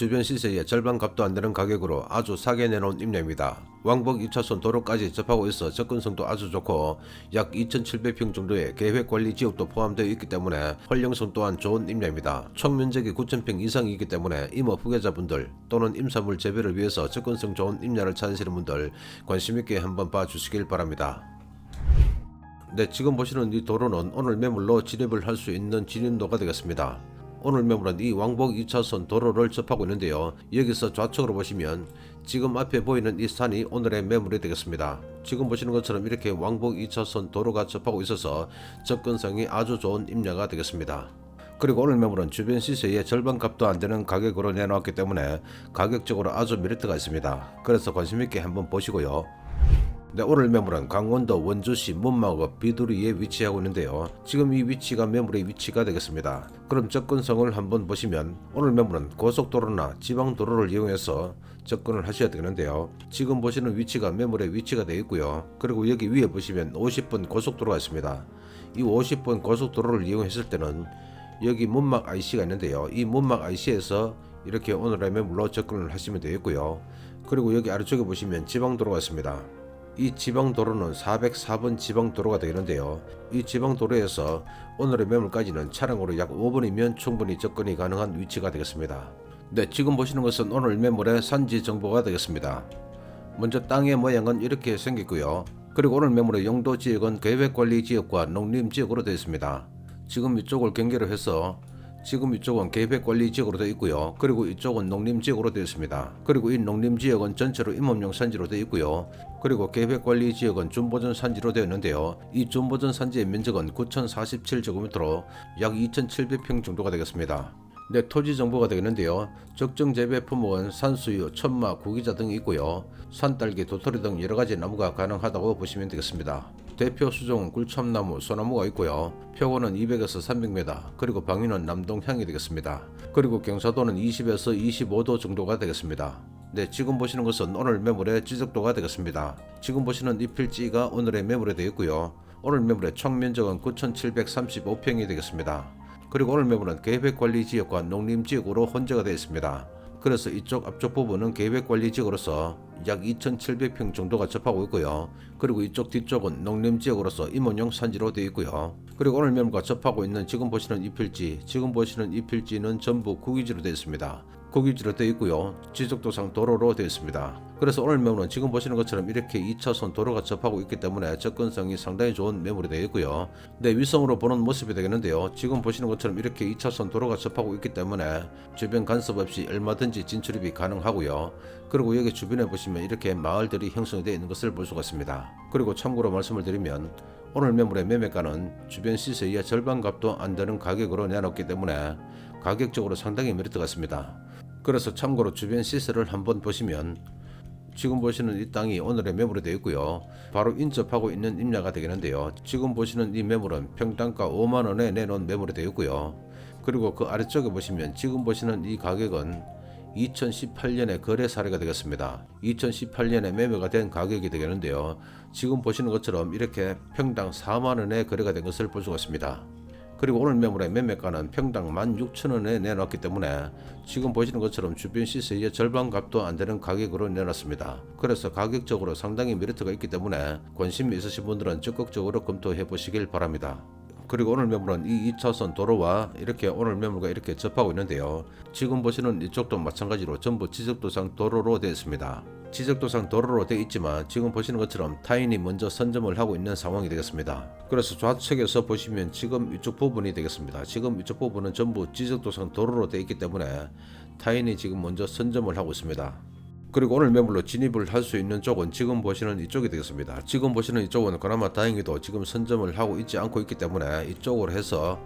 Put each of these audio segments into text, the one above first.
주변 시세의 절반 값도 안 되는 가격으로 아주 싸게 내놓은 임야입니다. 왕복 2차선 도로까지 접하고 있어 접근성도 아주 좋고 약 2,700평 정도의 계획관리 지역도 포함되어 있기 때문에 활용성 또한 좋은 임야입니다. 총 면적이 9,000평 이상이기 때문에 임업 후계자분들 또는 임산물 재배를 위해서 접근성 좋은 임야를 찾으시는 분들 관심 있게 한번 봐주시길 바랍니다. 네, 지금 보시는 이 도로는 오늘 매물로 진입을 할 수 있는 진입로가 되겠습니다. 오늘 매물은 이 왕복 2차선 도로를 접하고 있는데요. 여기서 좌측으로 보시면 지금 앞에 보이는 이 산이 오늘의 매물이 되겠습니다. 지금 보시는 것처럼 이렇게 왕복 2차선 도로가 접하고 있어서 접근성이 아주 좋은 임야가 되겠습니다. 그리고 오늘 매물은 주변 시세의 절반 값도 안 되는 가격으로 내놓았기 때문에 가격적으로 아주 메리트가 있습니다. 그래서 관심 있게 한번 보시고요. 네, 오늘 매물은 강원도 원주시 문마읍 비두리에 위치하고 있는데요. 지금 이 위치가 매물의 위치가 되겠습니다. 그럼 접근성을 한번 보시면 오늘 매물은 고속도로나 지방도로를 이용해서 접근을 하셔야 되는데요. 지금 보시는 위치가 매물의 위치가 되어 있고요. 그리고 여기 위에 보시면 50분 고속도로가 있습니다. 이 50분 고속도로를 이용했을 때는 여기 문막 IC가 있는데요. 이 문막 IC에서 이렇게 오늘의 매물로 접근을 하시면 되겠고요. 그리고 여기 아래쪽에 보시면 지방도로가 있습니다. 이 지방도로는 404번 지방도로가 되는데요. 이 지방도로에서 오늘의 매물까지는 차량으로 약 5분이면 충분히 접근이 가능한 위치가 되겠습니다. 네, 지금 보시는 것은 오늘 매물의 산지 정보가 되겠습니다. 먼저 땅의 모양은 이렇게 생겼고요. 그리고 오늘 매물의 용도 지역은 계획관리 지역과 농림 지역으로 되어 있습니다. 지금 이쪽을 경계를 해서 지금 이쪽은 계획 관리 지역으로 되어 있고요. 그리고 이쪽은 농림 지역으로 되어 있습니다. 그리고 이 농림 지역은 전체로 임업용 산지로 되어 있고요. 그리고 계획 관리 지역은 준보전 산지로 되어 있는데요. 이 준보전 산지의 면적은 9,047제곱미터로 약 2,700평 정도가 되겠습니다. 네, 토지 정보가 되겠는데요. 적정 재배 품목은 산수유, 천마, 구기자 등이 있고요. 산딸기, 도토리 등 여러 가지 나무가 가능하다고 보시면 되겠습니다. 대표 수종은 꿀참나무, 소나무가 있고요. 표고는 200에서 300m, 그리고 방위는 남동향이 되겠습니다. 그리고 경사도는 20에서 25도 정도가 되겠습니다. 네, 지금 보시는 것은 오늘 매물의 지적도가 되겠습니다. 지금 보시는 이 필지가 오늘의 매물에 되어 있고요. 오늘 매물의 총 면적은 9,735평이 되겠습니다. 그리고 오늘 매물은 계획관리지역과 농림지역으로 혼재가 되어 있습니다. 그래서 이쪽 앞쪽 부분은 계획관리지역으로서 약 2,700평 정도가 접하고 있고요. 그리고 이쪽 뒤쪽은 농림지역으로서 임원용 산지로 되어 있고요. 그리고 오늘 매물과 접하고 있는 지금 보시는 이 필지, 지금 보시는 이 필지는 전부 국유지로 되어 있습니다. 국유지로 되어 있고요. 지적도상 도로로 되어 있습니다. 그래서 오늘 매물은 지금 보시는 것처럼 이렇게 2차선 도로가 접하고 있기 때문에 접근성이 상당히 좋은 매물이 되어 있고요. 네, 위성으로 보는 모습이 되겠는데요. 지금 보시는 것처럼 이렇게 2차선 도로가 접하고 있기 때문에 주변 간섭 없이 얼마든지 진출입이 가능하고요. 그리고 여기 주변에 보시면 이렇게 마을들이 형성이 되어 있는 것을 볼 수가 있습니다. 그리고 참고로 말씀을 드리면 오늘 매물의 매매가는 주변 시세의 절반 값도 안 되는 가격으로 내놓기 때문에 가격적으로 상당히 메리트 같습니다. 그래서 참고로 주변 시세를 한번 보시면 지금 보시는 이 땅이 오늘의 매물이 되어 있고요. 바로 인접하고 있는 임야가 되겠는데요. 지금 보시는 이 매물은 평당가 5만 원에 내놓은 매물이 되어 있고요. 그리고 그 아래쪽에 보시면 지금 보시는 이 가격은 2018년에 거래 사례가 되겠습니다. 2018년에 매매가 된 가격이 되겠는데요. 지금 보시는 것처럼 이렇게 평당 4만 원에 거래가 된 것을 볼 수가 있습니다. 그리고 오늘 매물의 매매가는 평당 16,000원에 내놨기 때문에 지금 보시는 것처럼 주변 시세의 절반 값도 안 되는 가격으로 내놨습니다. 그래서 가격적으로 상당히 메리트가 있기 때문에 관심이 있으신 분들은 적극적으로 검토해 보시길 바랍니다. 그리고 오늘 매물은 이 2차선 도로와 이렇게 오늘 매물과 이렇게 접하고 있는데요. 지금 보시는 이쪽도 마찬가지로 전부 지적도상 도로로 되어 있습니다. 지적도상 도로로 되어 있지만 지금 보시는 것처럼 타인이 먼저 선점을 하고 있는 상황이 되겠습니다. 그래서 좌측에서 보시면 지금 이쪽 부분이 되겠습니다. 지금 이쪽 부분은 전부 지적도상 도로로 되어 있기 때문에 타인이 지금 먼저 선점을 하고 있습니다. 그리고 오늘 매물로 진입을 할 수 있는 쪽은 지금 보시는 이쪽이 되겠습니다. 지금 보시는 이쪽은 그나마 다행히도 지금 선점을 하고 있지 않고 있기 때문에 이쪽으로 해서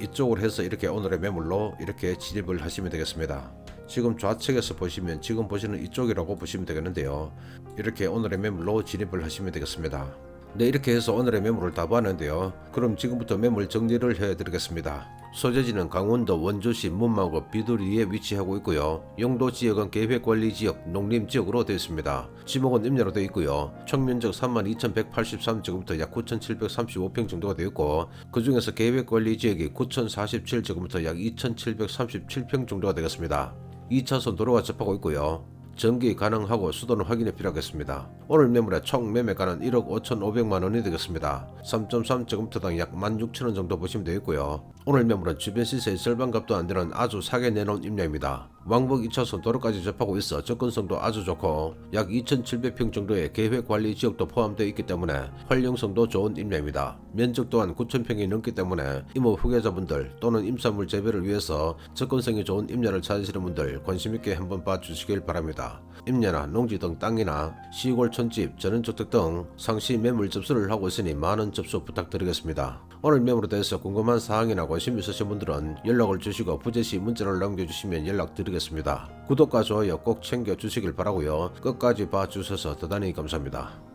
이쪽으로 해서 이렇게 오늘의 매물로 이렇게 진입을 하시면 되겠습니다. 지금 좌측에서 보시면 지금 보시는 이쪽이라고 보시면 되겠는데요. 이렇게 오늘의 매물로 진입을 하시면 되겠습니다. 네, 이렇게 해서 오늘의 매물을 다 봤는데요. 그럼 지금부터 매물 정리를 해드리겠습니다. 소재지는 강원도 원주시 문마읍 비두리에 위치하고 있고요. 용도 지역은 계획관리지역, 농림지역으로 되어 있습니다. 지목은 임야로 되어 있고요. 총면적 32,183제곱미터 약 9,735평 정도가 되어 있고 그 중에서 계획관리지역이 9,047제곱미터 약 2,737평 정도가 되겠습니다. 2차선 도로가 접하고 있고요. 전기 가능하고 수도는 확인이 필요하겠습니다. 오늘 매물의 총 매매가는 1억 5,500만 원이 되겠습니다. 3.3 제곱미터당 약 16,000원 정도 보시면 되겠고요. 오늘 매물은 주변 시세의 절반 값도 안 되는 아주 싸게 내놓은 임야입니다. 왕복 2차선 도로까지 접하고 있어 접근성도 아주 좋고 약 2,700평 정도의 계획 관리 지역도 포함되어 있기 때문에 활용성도 좋은 임야입니다. 면적 또한 9,000평이 넘기 때문에 이모 후계자분들 또는 임산물 재배를 위해서 접근성이 좋은 임야를 찾으시는 분들 관심 있게 한번 봐주시길 바랍니다. 임야나 농지 등 땅이나 시골 촌집 전원주택 등 상시 매물 접수를 하고 있으니 많은 접수 부탁드리겠습니다. 오늘 매물에 대해서 궁금한 사항이나 관심 있으신 분들은 연락을 주시고 부재시 문자를 남겨주시면 연락드리겠습니다. 구독과 좋아요 꼭 챙겨주시길 바라고요. 끝까지 봐주셔서 대단히 감사합니다.